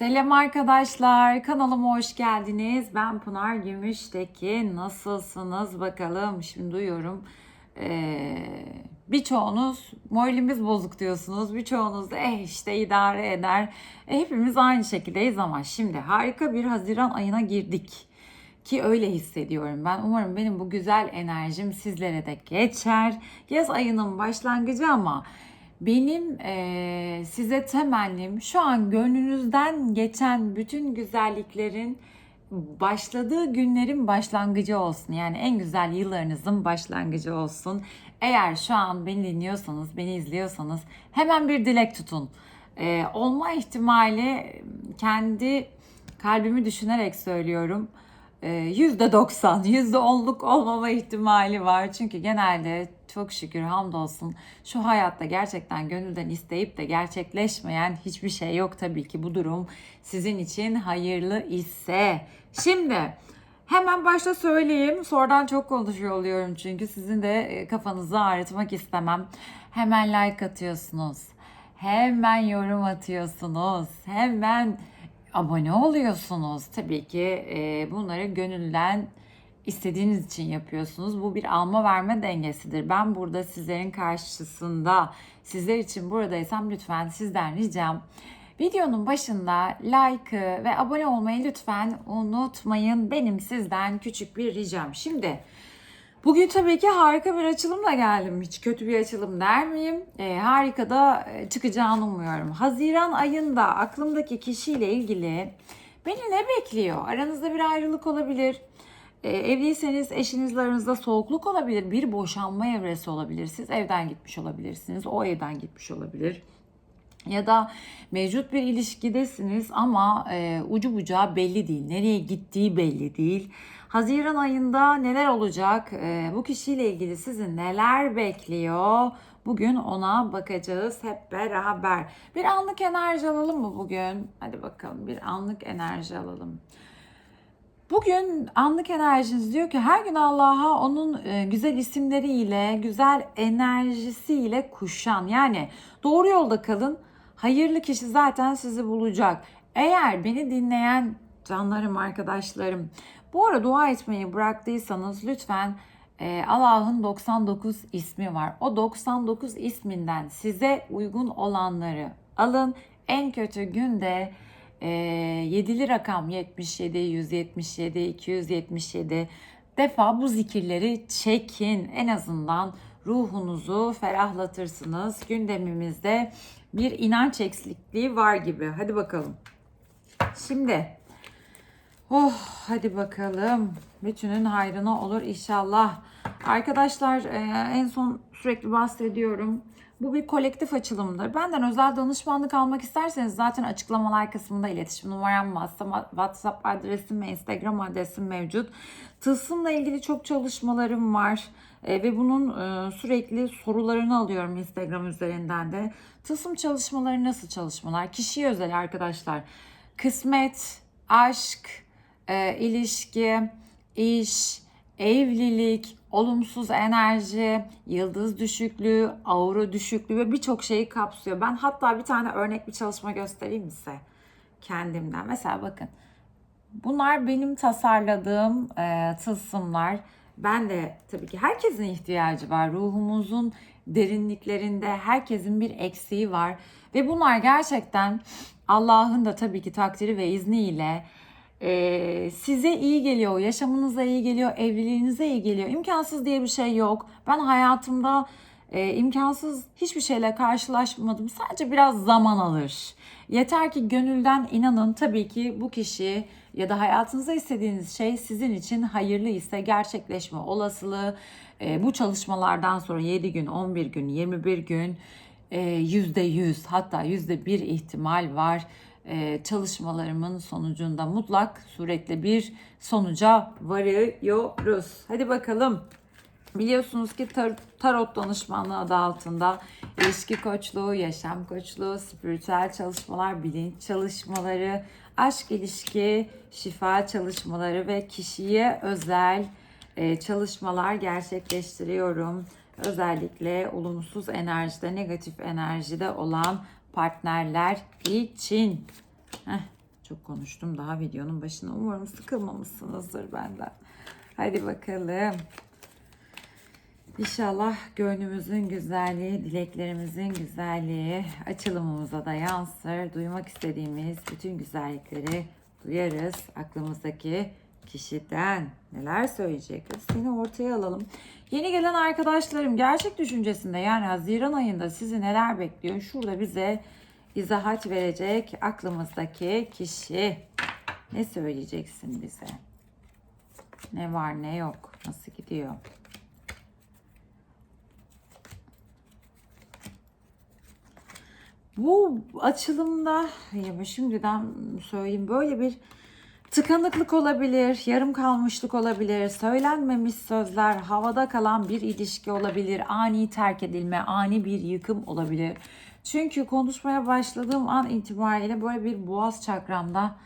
Selam arkadaşlar, kanalıma hoş geldiniz. Ben Pınar Gümüşteki. Nasılsınız bakalım? Şimdi duyuyorum. Ee, birçoğunuz moralimiz bozuk diyorsunuz. Birçoğunuz da eh işte idare eder. E, hepimiz aynı şekildeyiz ama şimdi harika bir Haziran ayına girdik. Ki öyle hissediyorum ben. Umarım benim bu güzel enerjim sizlere de geçer. Yaz ayının başlangıcı ama benim eee, size temennim şu an gönlünüzden geçen bütün güzelliklerin başladığı günlerin başlangıcı olsun. Yani en güzel yıllarınızın başlangıcı olsun. Eğer şu an beni dinliyorsanız, beni izliyorsanız hemen bir dilek tutun. Eee, olma ihtimali kendi kalbimi düşünerek söylüyorum. Ee, Yüzde doksan, yüzde onluk olmama ihtimali var. Çünkü genelde çok şükür hamdolsun şu hayatta gerçekten gönülden isteyip de gerçekleşmeyen hiçbir şey yok tabii ki bu durum sizin için hayırlı ise. Şimdi hemen başta söyleyeyim. Sonradan çok konuşuyor oluyorum çünkü sizin de e, kafanızı ağrıtmak istemem. Hemen like atıyorsunuz. Hemen yorum atıyorsunuz. Hemen abone oluyorsunuz. Tabii ki e, bunları gönülden istediğiniz için yapıyorsunuz. Bu bir alma verme dengesidir. Ben burada sizlerin karşısında sizler için buradaysam lütfen sizden ricam videonun başında like ve abone olmayı lütfen unutmayın. Benim sizden küçük bir ricam. Şimdi Bugün tabii ki harika bir açılımla geldim. Hiç kötü bir açılım der miyim? Ee, harika da e, çıkacağını umuyorum. Haziran ayında aklımdaki kişiyle ilgili beni ne bekliyor? Aranızda bir ayrılık olabilir. Ee, evliyseniz eşinizle aranızda soğukluk olabilir. Bir boşanma evresi olabilir. Siz evden gitmiş olabilirsiniz. O evden gitmiş olabilir. Ya da mevcut bir ilişkidesiniz ama e, ucu bucağı belli değil. Nereye gittiği belli değil. Haziran ayında neler olacak? E, bu kişiyle ilgili sizi neler bekliyor? Bugün ona bakacağız hep beraber. Bir anlık enerji alalım mı bugün? Hadi bakalım bir anlık enerji alalım. Bugün anlık enerjiniz diyor ki her gün Allah'a onun e, güzel isimleriyle, güzel enerjisiyle kuşan. Yani doğru yolda kalın. Hayırlı kişi zaten sizi bulacak. Eğer beni dinleyen canlarım, arkadaşlarım bu ara dua etmeyi bıraktıysanız lütfen e, Allah'ın 99 ismi var. O 99 isminden size uygun olanları alın. En kötü günde e, 7'li rakam 77, 177, 277 defa bu zikirleri çekin. En azından ruhunuzu ferahlatırsınız. Gündemimizde bir inanç eksikliği var gibi. Hadi bakalım. Şimdi Oh hadi bakalım. Bütünün hayrına olur inşallah. Arkadaşlar e, en son sürekli bahsediyorum. Bu bir kolektif açılımdır. Benden özel danışmanlık almak isterseniz zaten açıklamalar kısmında iletişim numaram, WhatsApp adresim ve Instagram adresim mevcut. Tılsımla ilgili çok çalışmalarım var. E, ve bunun e, sürekli sorularını alıyorum Instagram üzerinden de. Tılsım çalışmaları nasıl çalışmalar? Kişiye özel arkadaşlar. Kısmet, aşk, e, ilişki, iş, evlilik, olumsuz enerji, yıldız düşüklüğü, aura düşüklüğü ve birçok şeyi kapsıyor. Ben hatta bir tane örnek bir çalışma göstereyim size kendimden. Mesela bakın bunlar benim tasarladığım e, tılsımlar. Ben de tabii ki herkesin ihtiyacı var. Ruhumuzun derinliklerinde herkesin bir eksiği var. Ve bunlar gerçekten Allah'ın da tabii ki takdiri ve izniyle ee, size iyi geliyor, yaşamınıza iyi geliyor, evliliğinize iyi geliyor. İmkansız diye bir şey yok. Ben hayatımda e, imkansız hiçbir şeyle karşılaşmadım. Sadece biraz zaman alır. Yeter ki gönülden inanın. Tabii ki bu kişi ya da hayatınızda istediğiniz şey sizin için hayırlı ise gerçekleşme olasılığı e, bu çalışmalardan sonra 7 gün, 11 gün, 21 gün %100 e, hatta %1 ihtimal var e, çalışmalarımın sonucunda mutlak suretle bir sonuca varıyoruz. Hadi bakalım. Biliyorsunuz ki tar- tarot danışmanlığı adı altında ilişki koçluğu, yaşam koçluğu, spiritüel çalışmalar, bilinç çalışmaları, aşk ilişki, şifa çalışmaları ve kişiye özel e, çalışmalar gerçekleştiriyorum. Özellikle olumsuz enerjide, negatif enerjide olan partnerler için. Heh, çok konuştum daha videonun başına. Umarım sıkılmamışsınızdır benden. Hadi bakalım. İnşallah gönlümüzün güzelliği, dileklerimizin güzelliği açılımımıza da yansır. Duymak istediğimiz bütün güzellikleri duyarız. Aklımızdaki kişiden neler söyleyecek? Seni ortaya alalım. Yeni gelen arkadaşlarım gerçek düşüncesinde yani Haziran ayında sizi neler bekliyor? Şurada bize izahat verecek aklımızdaki kişi. Ne söyleyeceksin bize? Ne var ne yok? Nasıl gidiyor? Bu açılımda ya şimdiden söyleyeyim böyle bir tıkanıklık olabilir, yarım kalmışlık olabilir, söylenmemiş sözler, havada kalan bir ilişki olabilir, ani terk edilme, ani bir yıkım olabilir. Çünkü konuşmaya başladığım an itibariyle böyle bir boğaz çakramda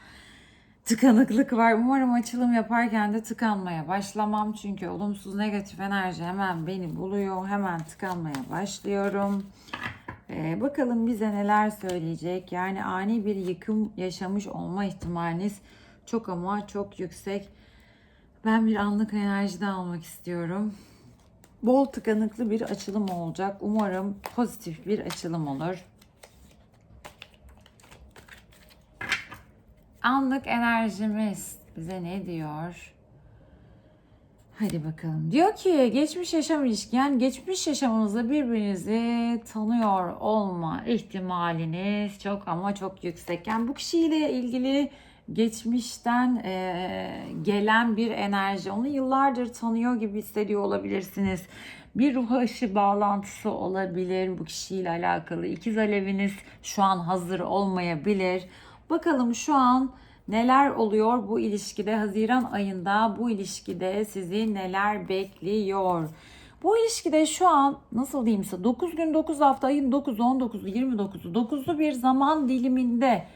tıkanıklık var. Umarım açılım yaparken de tıkanmaya başlamam. Çünkü olumsuz negatif enerji hemen beni buluyor. Hemen tıkanmaya başlıyorum. Ee, bakalım bize neler söyleyecek. Yani ani bir yıkım yaşamış olma ihtimaliniz çok ama çok yüksek. Ben bir anlık enerjiden almak istiyorum. Bol tıkanıklı bir açılım olacak. Umarım pozitif bir açılım olur. Anlık enerjimiz bize ne diyor? Hadi bakalım. Diyor ki geçmiş yaşam ilişki yani geçmiş yaşamınızda birbirinizi tanıyor olma ihtimaliniz çok ama çok yüksek. Yani bu kişiyle ilgili geçmişten e, gelen bir enerji onu yıllardır tanıyor gibi hissediyor olabilirsiniz. Bir ruh aşı bağlantısı olabilir bu kişiyle alakalı. İkiz aleviniz şu an hazır olmayabilir. Bakalım şu an neler oluyor bu ilişkide Haziran ayında bu ilişkide sizi neler bekliyor? Bu ilişkide şu an nasıl diyeyim size 9 gün 9 hafta ayın 9 19'u 29'u 9'lu bir zaman diliminde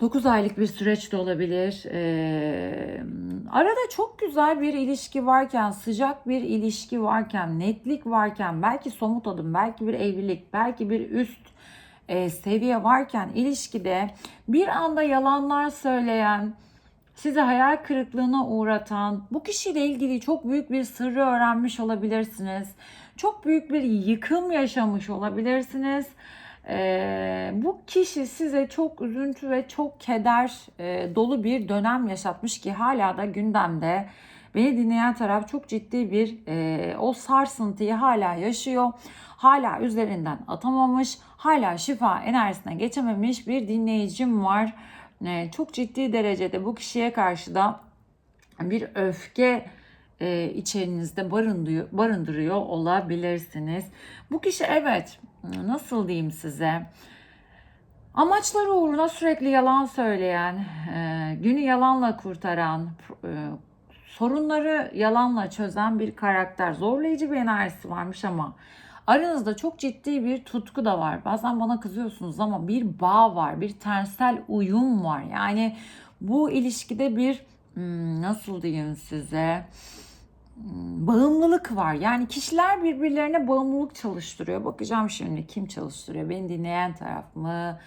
9 aylık bir süreç de olabilir. Ee, arada çok güzel bir ilişki varken, sıcak bir ilişki varken, netlik varken, belki somut adım, belki bir evlilik, belki bir üst e, seviye varken ilişkide bir anda yalanlar söyleyen, sizi hayal kırıklığına uğratan, bu kişiyle ilgili çok büyük bir sırrı öğrenmiş olabilirsiniz. Çok büyük bir yıkım yaşamış olabilirsiniz. Ee, bu kişi size çok üzüntü ve çok keder e, dolu bir dönem yaşatmış ki hala da gündemde. Beni dinleyen taraf çok ciddi bir e, o sarsıntıyı hala yaşıyor. Hala üzerinden atamamış, hala şifa enerjisine geçememiş bir dinleyicim var. E, çok ciddi derecede bu kişiye karşı da bir öfke e, içerinizde barındırıyor, barındırıyor olabilirsiniz. Bu kişi evet nasıl diyeyim size amaçları uğruna sürekli yalan söyleyen, e, günü yalanla kurtaran, e, sorunları yalanla çözen bir karakter. Zorlayıcı bir enerjisi varmış ama aranızda çok ciddi bir tutku da var. Bazen bana kızıyorsunuz ama bir bağ var, bir tensel uyum var. Yani bu ilişkide bir hmm, nasıl diyeyim size? Bağımlılık var. Yani kişiler birbirlerine bağımlılık çalıştırıyor. Bakacağım şimdi kim çalıştırıyor? Beni dinleyen taraf mı?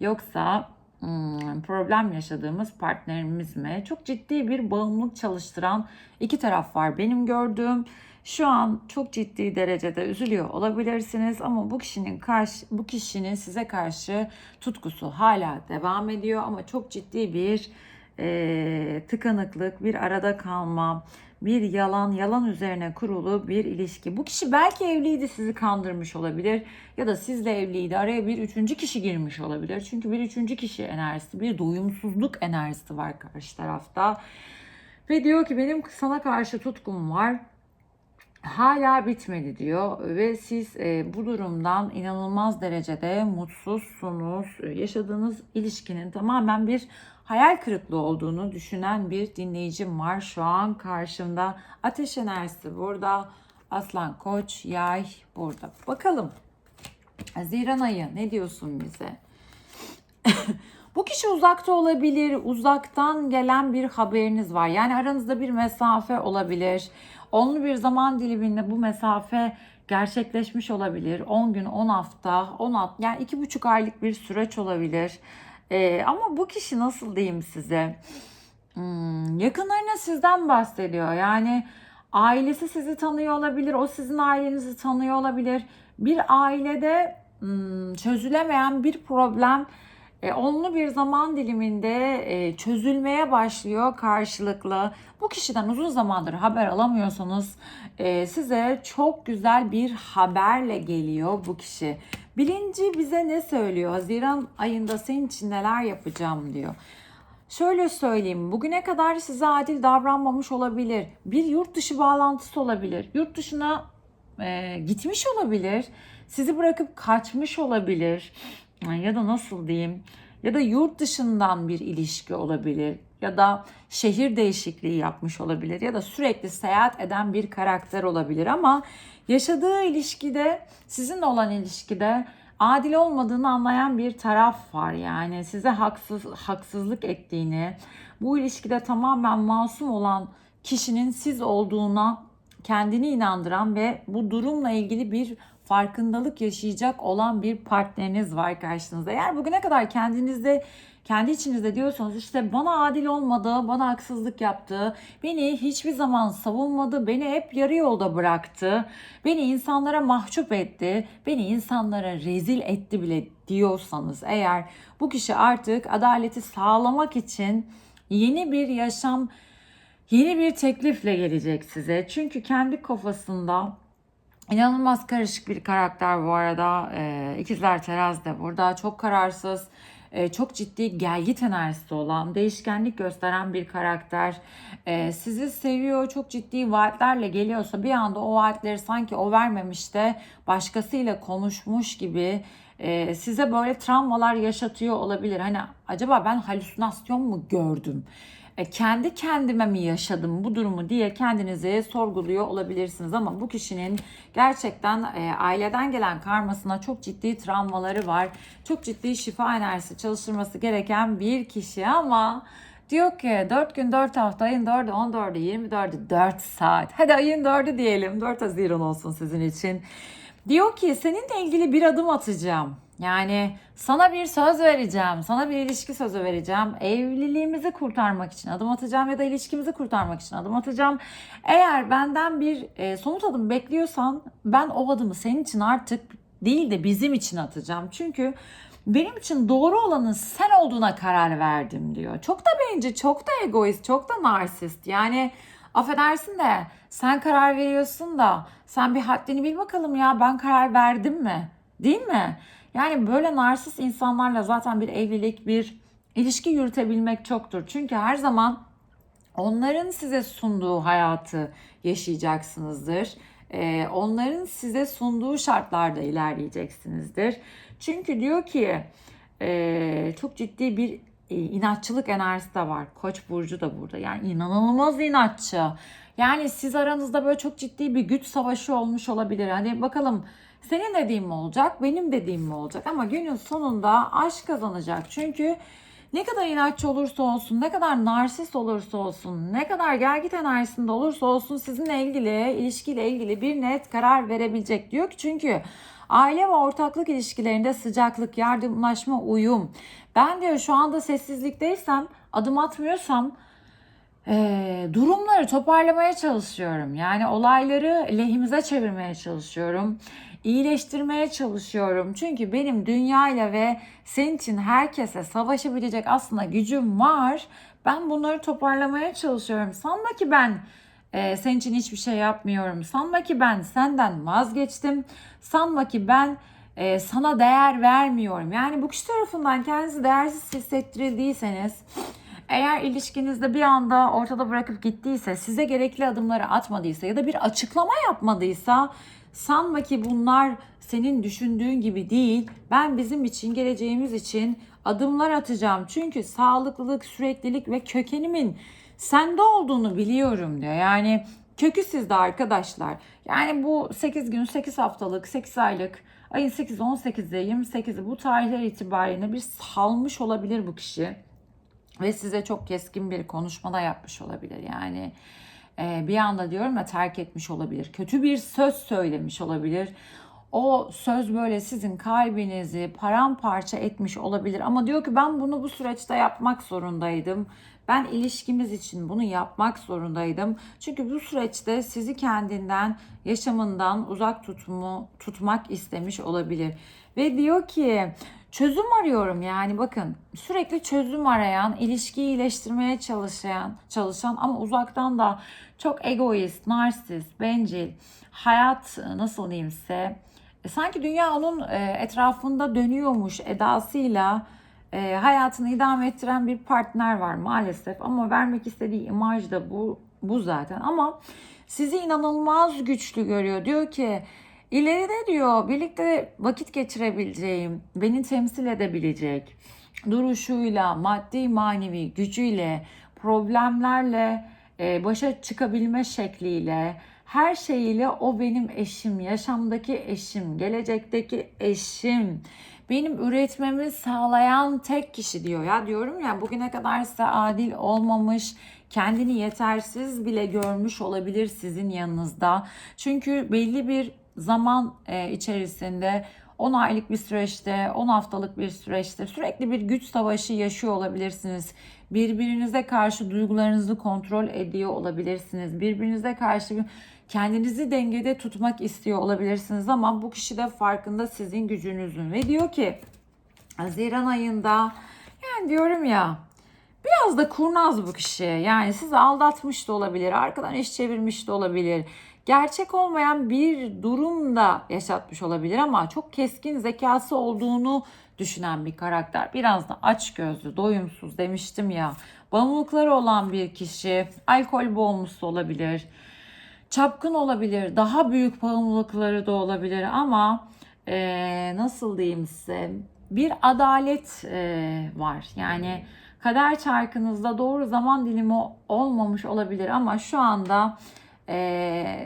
Yoksa hmm, problem yaşadığımız partnerimiz mi? Çok ciddi bir bağımlılık çalıştıran iki taraf var. Benim gördüğüm şu an çok ciddi derecede üzülüyor olabilirsiniz ama bu kişinin karşı bu kişinin size karşı tutkusu hala devam ediyor ama çok ciddi bir e, tıkanıklık, bir arada kalma, bir yalan, yalan üzerine kurulu bir ilişki. Bu kişi belki evliydi sizi kandırmış olabilir ya da sizle evliydi araya bir üçüncü kişi girmiş olabilir. Çünkü bir üçüncü kişi enerjisi, bir doyumsuzluk enerjisi var karşı tarafta. Ve diyor ki benim sana karşı tutkum var hala bitmedi diyor ve siz e, bu durumdan inanılmaz derecede mutsuzsunuz. Yaşadığınız ilişkinin tamamen bir hayal kırıklığı olduğunu düşünen bir dinleyicim var şu an karşımda. Ateş enerjisi burada. Aslan Koç, Yay burada. Bakalım. Haziran ayı ne diyorsun bize? Bu kişi uzakta olabilir. Uzaktan gelen bir haberiniz var. Yani aranızda bir mesafe olabilir. Onlu bir zaman diliminde bu mesafe gerçekleşmiş olabilir. 10 gün, 10 hafta, 10 yani 2,5 aylık bir süreç olabilir. Ee, ama bu kişi nasıl diyeyim size? Hmm, yakınlarına sizden bahsediyor. Yani ailesi sizi tanıyor olabilir, o sizin ailenizi tanıyor olabilir. Bir ailede hmm, çözülemeyen bir problem e, onlu bir zaman diliminde e, çözülmeye başlıyor karşılıklı. Bu kişiden uzun zamandır haber alamıyorsanız e, size çok güzel bir haberle geliyor bu kişi. Bilinci bize ne söylüyor? Haziran ayında senin için neler yapacağım diyor. Şöyle söyleyeyim, bugüne kadar size adil davranmamış olabilir. Bir yurt dışı bağlantısı olabilir. Yurt dışına e, gitmiş olabilir. Sizi bırakıp kaçmış olabilir. Ya da nasıl diyeyim? Ya da yurt dışından bir ilişki olabilir. Ya da şehir değişikliği yapmış olabilir. Ya da sürekli seyahat eden bir karakter olabilir. Ama yaşadığı ilişkide, sizinle olan ilişkide adil olmadığını anlayan bir taraf var. Yani size haksız haksızlık ettiğini, bu ilişkide tamamen masum olan kişinin siz olduğuna kendini inandıran ve bu durumla ilgili bir farkındalık yaşayacak olan bir partneriniz var karşınızda. Eğer bugüne kadar kendinizde kendi içinizde diyorsanız işte bana adil olmadı, bana haksızlık yaptı, beni hiçbir zaman savunmadı, beni hep yarı yolda bıraktı, beni insanlara mahcup etti, beni insanlara rezil etti bile diyorsanız eğer bu kişi artık adaleti sağlamak için yeni bir yaşam, yeni bir teklifle gelecek size. Çünkü kendi kafasında İnanılmaz karışık bir karakter bu arada. Ee, ikizler Teraz da burada. Çok kararsız, e, çok ciddi gelgit enerjisi olan, değişkenlik gösteren bir karakter. E, sizi seviyor, çok ciddi vaatlerle geliyorsa bir anda o vaatleri sanki o vermemiş de başkasıyla konuşmuş gibi e, size böyle travmalar yaşatıyor olabilir. Hani acaba ben halüsinasyon mu gördüm? E, kendi kendime mi yaşadım bu durumu diye kendinizi sorguluyor olabilirsiniz ama bu kişinin gerçekten e, aileden gelen karmasına çok ciddi travmaları var. Çok ciddi şifa enerjisi çalıştırması gereken bir kişi ama diyor ki 4 gün 4 hafta ayın 4'ü 14'ü 24'ü 4 saat. Hadi ayın 4'ü diyelim 4 Haziran olsun sizin için. Diyor ki seninle ilgili bir adım atacağım. Yani sana bir söz vereceğim, sana bir ilişki sözü vereceğim. Evliliğimizi kurtarmak için adım atacağım ya da ilişkimizi kurtarmak için adım atacağım. Eğer benden bir e, somut adım bekliyorsan ben o adımı senin için artık değil de bizim için atacağım. Çünkü benim için doğru olanın sen olduğuna karar verdim diyor. Çok da bencil, çok da egoist, çok da narsist. Yani affedersin de sen karar veriyorsun da sen bir haddini bil bakalım ya ben karar verdim mi? Değil mi? Yani böyle narsist insanlarla zaten bir evlilik, bir ilişki yürütebilmek çoktur. Çünkü her zaman onların size sunduğu hayatı yaşayacaksınızdır. Ee, onların size sunduğu şartlarda ilerleyeceksinizdir. Çünkü diyor ki e, çok ciddi bir e, inatçılık enerjisi de var. Koç burcu da burada. Yani inanılmaz inatçı. Yani siz aranızda böyle çok ciddi bir güç savaşı olmuş olabilir. Hani bakalım senin dediğin mi olacak, benim dediğim mi olacak? Ama günün sonunda aşk kazanacak. Çünkü ne kadar inatçı olursa olsun, ne kadar narsist olursa olsun, ne kadar gergit enerjisinde olursa olsun sizinle ilgili, ilişkiyle ilgili bir net karar verebilecek. Diyor ki çünkü aile ve ortaklık ilişkilerinde sıcaklık, yardımlaşma, uyum. Ben diyor şu anda sessizlikteysem, adım atmıyorsam e, durumları toparlamaya çalışıyorum. Yani olayları lehimize çevirmeye çalışıyorum iyileştirmeye çalışıyorum. Çünkü benim dünyayla ve senin için herkese savaşabilecek aslında gücüm var. Ben bunları toparlamaya çalışıyorum. Sanma ki ben e, senin için hiçbir şey yapmıyorum. Sanma ki ben senden vazgeçtim. Sanma ki ben e, sana değer vermiyorum. Yani bu kişi tarafından kendinizi değersiz hissettirildiyseniz eğer ilişkinizde bir anda ortada bırakıp gittiyse, size gerekli adımları atmadıysa ya da bir açıklama yapmadıysa Sanma ki bunlar senin düşündüğün gibi değil. Ben bizim için, geleceğimiz için adımlar atacağım. Çünkü sağlıklılık, süreklilik ve kökenimin sende olduğunu biliyorum diyor. Yani kökü sizde arkadaşlar. Yani bu 8 gün, 8 haftalık, 8 aylık, ayın 8, 18'i, 28'i bu tarihler itibariyle bir salmış olabilir bu kişi. Ve size çok keskin bir konuşmada yapmış olabilir. Yani e, bir anda diyorum ya terk etmiş olabilir. Kötü bir söz söylemiş olabilir. o söz böyle sizin kalbinizi paramparça etmiş olabilir ama diyor ki ben bunu bu süreçte yapmak zorundaydım. Ben ilişkimiz için bunu yapmak zorundaydım. Çünkü bu süreçte sizi kendinden, yaşamından uzak tutmu, tutmak istemiş olabilir. Ve diyor ki çözüm arıyorum yani bakın. Sürekli çözüm arayan, ilişkiyi iyileştirmeye çalışan, çalışan ama uzaktan da çok egoist, narsist, bencil, hayat nasıl diyeyim e, sanki dünya onun e, etrafında dönüyormuş edasıyla e, hayatını idame ettiren bir partner var maalesef. Ama vermek istediği imaj da bu bu zaten. Ama sizi inanılmaz güçlü görüyor. Diyor ki ileride diyor birlikte vakit geçirebileceğim beni temsil edebilecek duruşuyla maddi manevi gücüyle problemlerle e, başa çıkabilme şekliyle her şeyiyle o benim eşim, yaşamdaki eşim, gelecekteki eşim. Benim üretmemi sağlayan tek kişi diyor ya diyorum ya bugüne kadar size adil olmamış, kendini yetersiz bile görmüş olabilir sizin yanınızda. Çünkü belli bir zaman e, içerisinde 10 aylık bir süreçte, 10 haftalık bir süreçte sürekli bir güç savaşı yaşıyor olabilirsiniz. Birbirinize karşı duygularınızı kontrol ediyor olabilirsiniz. Birbirinize karşı kendinizi dengede tutmak istiyor olabilirsiniz ama bu kişi de farkında sizin gücünüzün ve diyor ki Haziran ayında yani diyorum ya biraz da kurnaz bu kişi. Yani sizi aldatmış da olabilir, arkadan iş çevirmiş de olabilir. Gerçek olmayan bir durum da yaşatmış olabilir ama çok keskin zekası olduğunu düşünen bir karakter. Biraz da aç gözlü, doyumsuz demiştim ya. Bağımlılıkları olan bir kişi, alkol bağımlısı olabilir çapkın olabilir, daha büyük bağımlılıkları da olabilir ama e, nasıl diyeyim size bir adalet e, var. Yani kader çarkınızda doğru zaman dilimi olmamış olabilir ama şu anda e,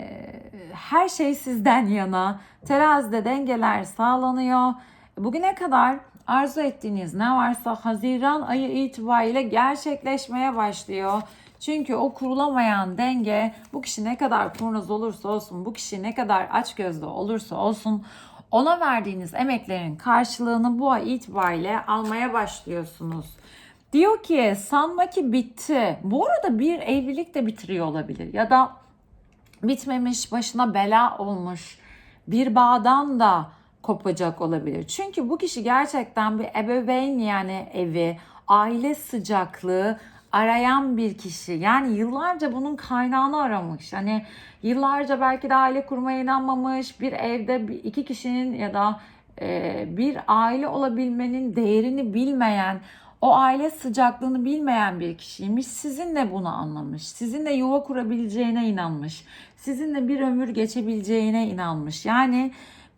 her şey sizden yana. Terazide dengeler sağlanıyor. Bugüne kadar arzu ettiğiniz ne varsa Haziran ayı itibariyle gerçekleşmeye başlıyor. Çünkü o kurulamayan denge bu kişi ne kadar kurnaz olursa olsun, bu kişi ne kadar açgözlü olursa olsun ona verdiğiniz emeklerin karşılığını bu ay itibariyle almaya başlıyorsunuz. Diyor ki sanma ki bitti. Bu arada bir evlilik de bitiriyor olabilir ya da bitmemiş başına bela olmuş bir bağdan da kopacak olabilir. Çünkü bu kişi gerçekten bir ebeveyn yani evi, aile sıcaklığı arayan bir kişi. Yani yıllarca bunun kaynağını aramış. Hani yıllarca belki de aile kurmaya inanmamış. Bir evde iki kişinin ya da bir aile olabilmenin değerini bilmeyen, o aile sıcaklığını bilmeyen bir kişiymiş. Sizinle bunu anlamış. Sizinle yuva kurabileceğine inanmış. Sizinle bir ömür geçebileceğine inanmış. Yani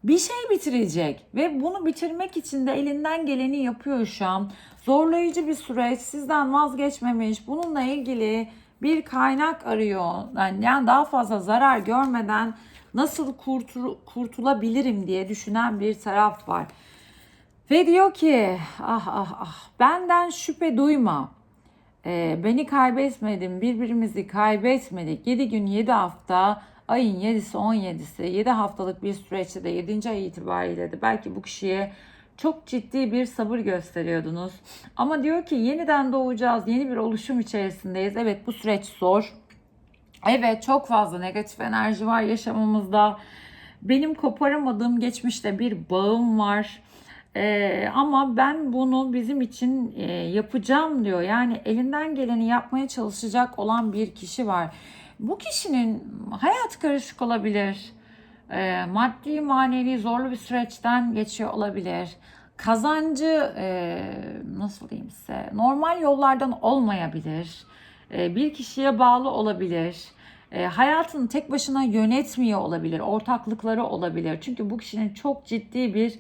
bir şey bitirecek ve bunu bitirmek için de elinden geleni yapıyor şu an. Zorlayıcı bir süreç, sizden vazgeçmemiş, bununla ilgili bir kaynak arıyor. Yani, daha fazla zarar görmeden nasıl kurtul kurtulabilirim diye düşünen bir taraf var. Ve diyor ki ah ah ah benden şüphe duyma. Ee, beni kaybetmedim, birbirimizi kaybetmedik. 7 gün 7 hafta ayın 7'si 17'si 7 haftalık bir süreçte de 7. ay itibariyle de belki bu kişiye çok ciddi bir sabır gösteriyordunuz. Ama diyor ki yeniden doğacağız, yeni bir oluşum içerisindeyiz. Evet bu süreç zor. Evet çok fazla negatif enerji var yaşamımızda. Benim koparamadığım geçmişte bir bağım var. Ee, ama ben bunu bizim için e, yapacağım diyor. Yani elinden geleni yapmaya çalışacak olan bir kişi var. Bu kişinin hayat karışık olabilir. E, maddi manevi zorlu bir süreçten geçiyor olabilir. Kazancı e, nasıl diyeyim size normal yollardan olmayabilir. E, bir kişiye bağlı olabilir. E, hayatını tek başına yönetmiyor olabilir. Ortaklıkları olabilir. Çünkü bu kişinin çok ciddi bir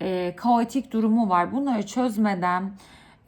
e, kaotik durumu var. Bunları çözmeden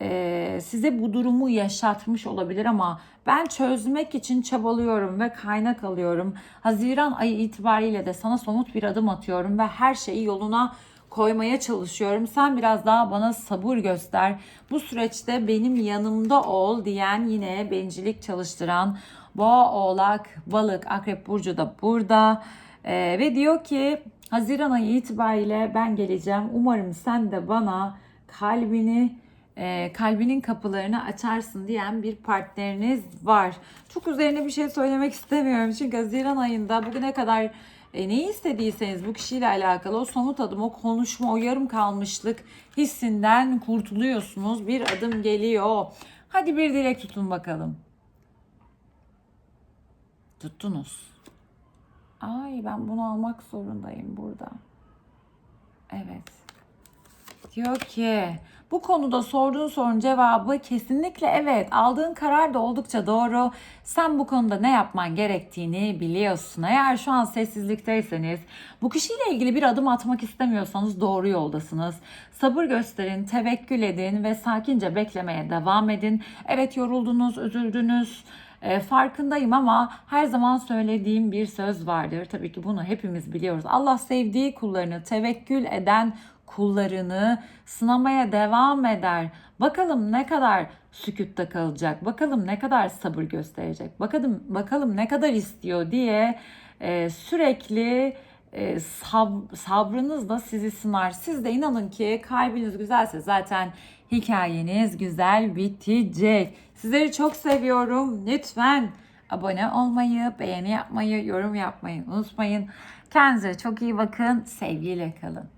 e, size bu durumu yaşatmış olabilir ama ben çözmek için çabalıyorum ve kaynak alıyorum. Haziran ayı itibariyle de sana somut bir adım atıyorum ve her şeyi yoluna koymaya çalışıyorum. Sen biraz daha bana sabır göster. Bu süreçte benim yanımda ol diyen yine bencillik çalıştıran boğa, oğlak, balık, akrep burcu da burada. Ee, ve diyor ki Haziran ayı itibariyle ben geleceğim. Umarım sen de bana kalbini e, kalbinin kapılarını açarsın diyen bir partneriniz var. Çok üzerine bir şey söylemek istemiyorum. Çünkü Haziran ayında bugüne kadar e, neyi istediyseniz bu kişiyle alakalı o somut adım, o konuşma, o yarım kalmışlık hissinden kurtuluyorsunuz. Bir adım geliyor. Hadi bir dilek tutun bakalım. Tuttunuz. Ay ben bunu almak zorundayım burada. Evet. Diyor ki bu konuda sorduğun sorunun cevabı kesinlikle evet. Aldığın karar da oldukça doğru. Sen bu konuda ne yapman gerektiğini biliyorsun. Eğer şu an sessizlikteyseniz, bu kişiyle ilgili bir adım atmak istemiyorsanız doğru yoldasınız. Sabır gösterin, tevekkül edin ve sakince beklemeye devam edin. Evet yoruldunuz, üzüldünüz. E, farkındayım ama her zaman söylediğim bir söz vardır. Tabii ki bunu hepimiz biliyoruz. Allah sevdiği kullarını tevekkül eden kullarını sınamaya devam eder. Bakalım ne kadar sükutta kalacak. Bakalım ne kadar sabır gösterecek. Bakalım bakalım ne kadar istiyor diye e, sürekli e, sab- sabrınız da sizi sınar. Siz de inanın ki kalbiniz güzelse zaten hikayeniz güzel bitecek. Sizleri çok seviyorum. Lütfen abone olmayı, beğeni yapmayı, yorum yapmayı unutmayın. Kendinize çok iyi bakın. Sevgiyle kalın.